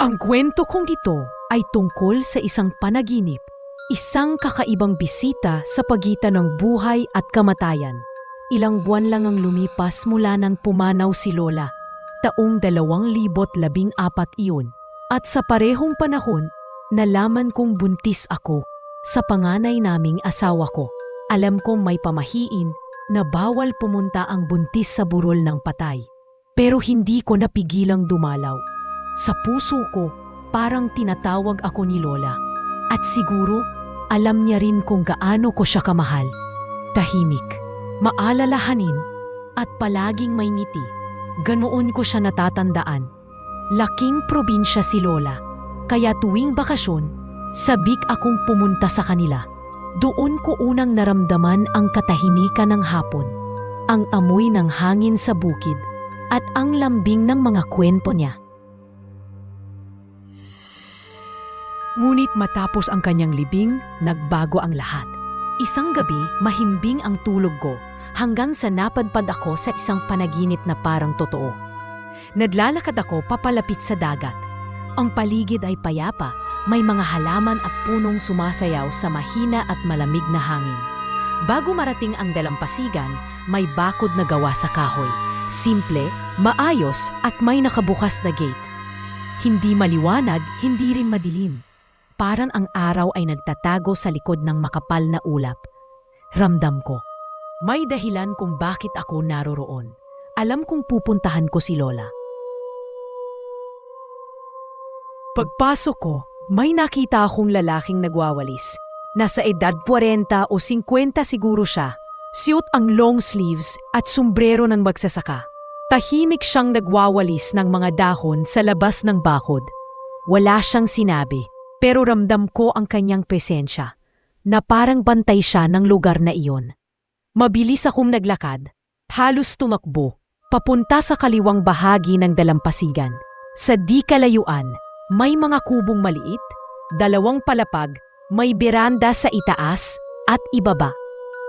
Ang kwento kong ito ay tungkol sa isang panaginip, isang kakaibang bisita sa pagitan ng buhay at kamatayan. Ilang buwan lang ang lumipas mula nang pumanaw si Lola, taong 2014 iyon. At sa parehong panahon, nalaman kong buntis ako sa panganay naming asawa ko. Alam kong may pamahiin na bawal pumunta ang buntis sa burol ng patay. Pero hindi ko napigilang dumalaw. Sa puso ko, parang tinatawag ako ni Lola. At siguro, alam niya rin kung gaano ko siya kamahal. Tahimik, maalalahanin, at palaging may ngiti. Ganoon ko siya natatandaan. Laking probinsya si Lola, kaya tuwing bakasyon, sabik akong pumunta sa kanila. Doon ko unang naramdaman ang katahimikan ng hapon, ang amoy ng hangin sa bukid, at ang lambing ng mga kwento niya. Ngunit matapos ang kanyang libing, nagbago ang lahat. Isang gabi, mahimbing ang tulog ko hanggang sa napadpad ako sa isang panaginip na parang totoo. Naglalakad ako papalapit sa dagat. Ang paligid ay payapa, may mga halaman at punong sumasayaw sa mahina at malamig na hangin. Bago marating ang dalampasigan, may bakod na gawa sa kahoy. Simple, maayos at may nakabukas na gate. Hindi maliwanag, hindi rin madilim. Parang ang araw ay nagtatago sa likod ng makapal na ulap. Ramdam ko. May dahilan kung bakit ako naroroon. Alam kong pupuntahan ko si Lola. Pagpasok ko, may nakita akong lalaking nagwawalis. Nasa edad 40 o 50 siguro siya. Suot ang long sleeves at sombrero ng magsasaka. Tahimik siyang nagwawalis ng mga dahon sa labas ng bakod. Wala siyang sinabi, pero ramdam ko ang kanyang presensya, na parang bantay siya ng lugar na iyon. Mabilis akong naglakad, halos tumakbo, papunta sa kaliwang bahagi ng dalampasigan. Sa di kalayuan, may mga kubong maliit, dalawang palapag, may beranda sa itaas at ibaba.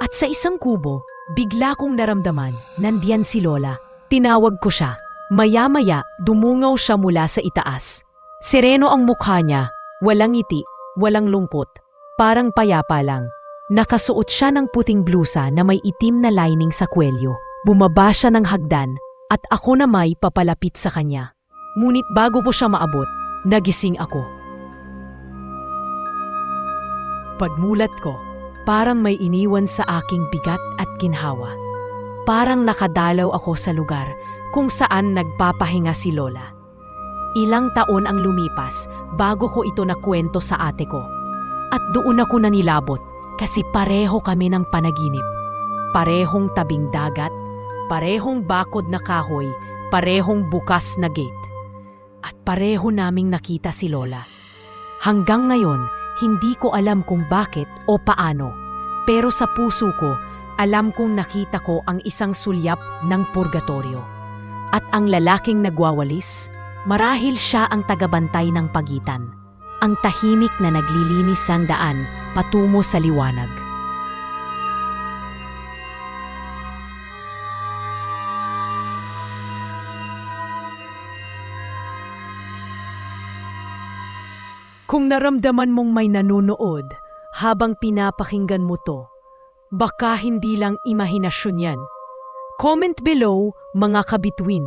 At sa isang kubo, bigla kong naramdaman, nandiyan si Lola. Tinawag ko siya. Maya-maya, dumungaw siya mula sa itaas. Sereno ang mukha niya, walang ngiti, walang lungkot. Parang payapa lang. Nakasuot siya ng puting blusa na may itim na lining sa kwelyo. Bumaba siya ng hagdan at ako na may papalapit sa kanya. Ngunit bago ko siya maabot, nagising ako. Pagmulat ko, parang may iniwan sa aking bigat at ginhawa. Parang nakadalaw ako sa lugar kung saan nagpapahinga si Lola. Ilang taon ang lumipas bago ko ito nakwento sa ate ko. At doon ako nanilabot kasi pareho kami ng panaginip. Parehong tabing dagat, parehong bakod na kahoy, parehong bukas na gate. At pareho naming nakita si Lola. Hanggang ngayon, hindi ko alam kung bakit o paano. Pero sa puso ko, alam kong nakita ko ang isang sulyap ng purgatorio. At ang lalaking nagwawalis, marahil siya ang tagabantay ng pagitan. Ang tahimik na naglilinis ng daan patungo sa liwanag. Kung naramdaman mong may nanonood habang pinapakinggan mo to, baka hindi lang imahinasyon yan. Comment below, mga kabituin.